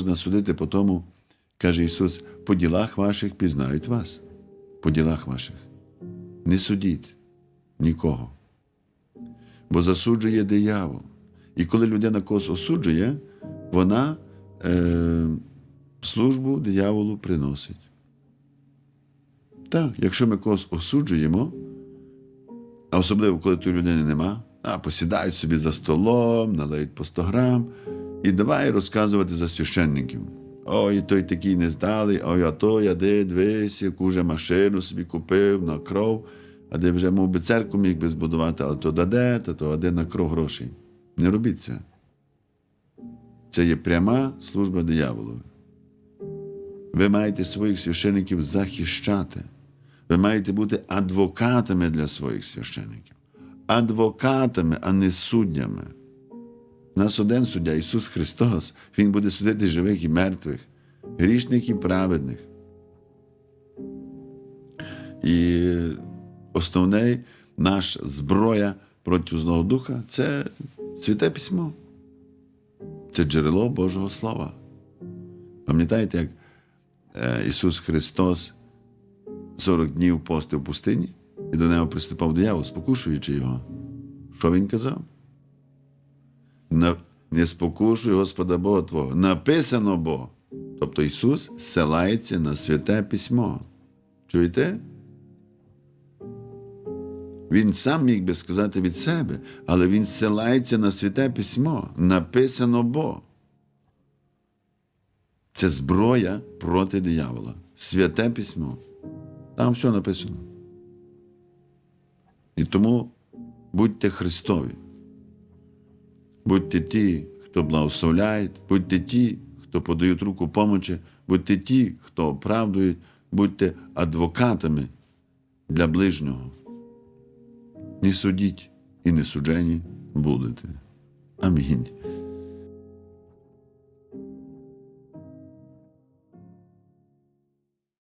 можна судити по тому, каже Ісус, по ділах ваших пізнають вас. По ділах ваших. Не судіть нікого. Бо засуджує диявол. І коли людина когось осуджує, вона е, службу дияволу приносить. Так, якщо ми когось осуджуємо, а особливо, коли тої людини нема, а посідають собі за столом, налиють по 100 грам, і давай розказувати за священників. Ой, той такий не здалий, ой, а той, а де, дивись, яку вже машину собі купив на кров, а де вже мов би церкву міг би збудувати, але то даде, то то а де на кров грошей. Не робіть це. Це є пряма служба дияволові. Ви маєте своїх священиків захищати. Ви маєте бути адвокатами для своїх священиків. Адвокатами, а не суддями. Нас один суддя, Ісус Христос, Він буде судити живих і мертвих, грішних і праведних. І основний наш зброя проти злого духа це святе письмо. Це джерело Божого Слова. Пам'ятаєте, як е, Ісус Христос 40 днів постив в пустині, і до нього приступав диявол, спокушуючи його. Що він казав? Не спокушуй Господа Бога Твого. Написано бо. Тобто Ісус зсилається на святе письмо. Чуєте? Він сам міг би сказати від себе, але він зсилається на святе письмо. Написано бо. Це зброя проти диявола. Святе письмо. Там все написано. І тому будьте Христові. Будьте ті, хто благословляє, будьте ті, хто подають руку помочі, будьте ті, хто оправдують, будьте адвокатами для ближнього. Не судіть і не суджені будете. Амінь.